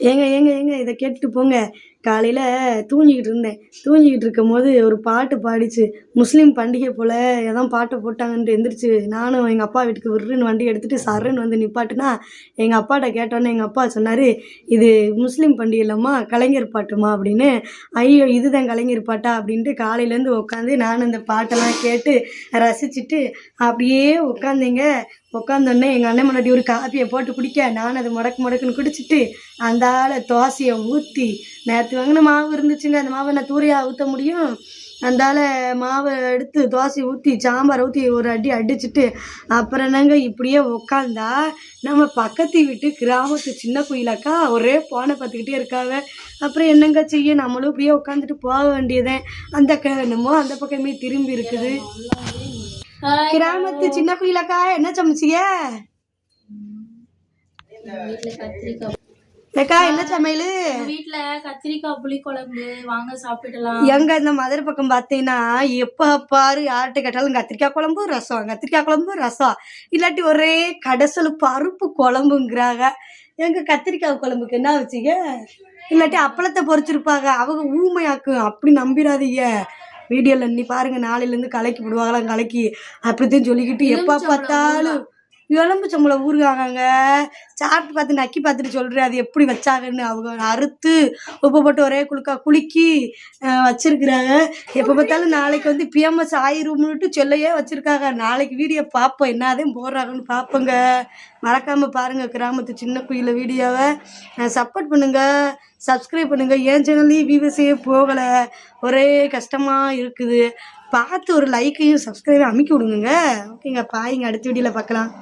ஏங்க ஏங்க ஏங்க இதை கேட்டுட்டு போங்க. காலையில் தூங்கிக்கிட்டு இருந்தேன். தூங்கிக்கிட்டு இருக்கும் போது ஒரு பாட்டு பாடிச்சு. முஸ்லீம் பண்டிகை போல் எதான் பாட்டை போட்டாங்கன்ட்டு எந்திரிச்சு நானும் எங்கள் அப்பா வீட்டுக்கு விருன்னு வண்டி எடுத்துகிட்டு சர்ன்னு வந்து நிப்பாட்டுனா எங்கள் அப்பாட்ட கேட்டோன்னே எங்கள் அப்பா சொன்னார் இது முஸ்லீம் பண்டிகை இல்லைம்மா கலைஞர் பாட்டுமா அப்படின்னு. ஐயோ இதுதான் கலைஞர் பாட்டா அப்படின்ட்டு காலையிலேருந்து உட்காந்து நானும் இந்த பாட்டெல்லாம் கேட்டு ரசிச்சுட்டு அப்படியே உட்காந்தேங்க உட்காந்தோடனே எங்கள் அண்ணன் முன்னாடி ஒரு காப்பியை போட்டு குடிக்க நான் அதை முடக்கு முடக்குன்னு குடிச்சிட்டு அந்த ஆளை தோசையை ஊற்றி நேற்று வாங்கின மாவு இருந்துச்சுங்க. அந்த மாவை நான் தூரையாக ஊற்ற முடியும்? அந்தால மாவை எடுத்து தோசையை ஊற்றி சாம்பார் ஊற்றி ஒரு அடி அடிச்சுட்டு அப்புறம் என்னங்க இப்படியே உக்காந்தா நம்ம பக்கத்து வீட்டு கிராமத்து சின்ன குயிலாக்கா ஒரே போனை பார்த்துக்கிட்டே இருக்காவ. அப்புறம் என்னங்க செய்ய? நம்மளும் இப்படியே உட்காந்துட்டு போக வேண்டியதேன் அந்த க என்னமோ அந்த பக்கமே திரும்பி இருக்குது. கிராமத்து சின்ன குயிலாக்கா என்ன ஏக்கா என்ன சமையல்? வீட்ல கத்திரிக்காய் புளிக்குழம்பு வாங்க சாப்பிடலாம் எங்க இந்த மதுரை பக்கம் பார்த்தீங்கன்னா எப்போ பாரு யார்கிட்ட கேட்டாலும் கத்திரிக்காய் குழம்பு ரசம். கத்திரிக்காய் குழம்பு ரசம். இல்லாட்டி ஒரே கடைசல் பருப்பு குழம்புங்கிறாங்க. எங்க கத்திரிக்காய் குழம்புக்கு என்ன வச்சீங்க? இல்லாட்டி அப்பளத்தை பொரிச்சிருப்பாங்க. அவங்க ஊமையாக்கும். அப்படி நம்பிடாதீங்க. வீடியோவில் நீ பாருங்க நாளையிலேருந்து கலக்கி விடுவாங்களாம் கலக்கி. அப்படித்தான் சொல்லிக்கிட்டு எப்போ பார்த்தாலும் எலும்பு சம்பளம் ஊறுகாங்க சாப்பிட்டு பார்த்து நக்கி பார்த்துட்டு சொல்கிறேன் அது எப்படி வச்சாங்கன்னு அவங்க அறுத்து உப்பு போட்டு ஒரே குலுக்கா குலுக்கி வச்சிருக்கிறாங்க. எப்போ பார்த்தாலும் நாளைக்கு வந்து பிஎம்எஸ் ஆயிரும்னுட்டு சொல்லையே வச்சுருக்காங்க. நாளைக்கு வீடியோ பார்ப்போம் என்னதான் போடுறாங்கன்னு பார்ப்போங்க. மறக்காமல் பாருங்கள் கிராமத்து சின்ன குயில வீடியோவை. சப்போர்ட் பண்ணுங்கள் சப்ஸ்கிரைப் பண்ணுங்கள் என் சேனல்லையும் வியூவர்ஸே போகலை? ஒரே கஷ்டமாக இருக்குது. பார்த்து ஒரு லைக்கையும் சப்ஸ்கிரைபையும் அமுக்கி விடுங்க ஓகேங்க பாய்ங்க அடுத்த வீடியோவில் பார்க்கலாம்.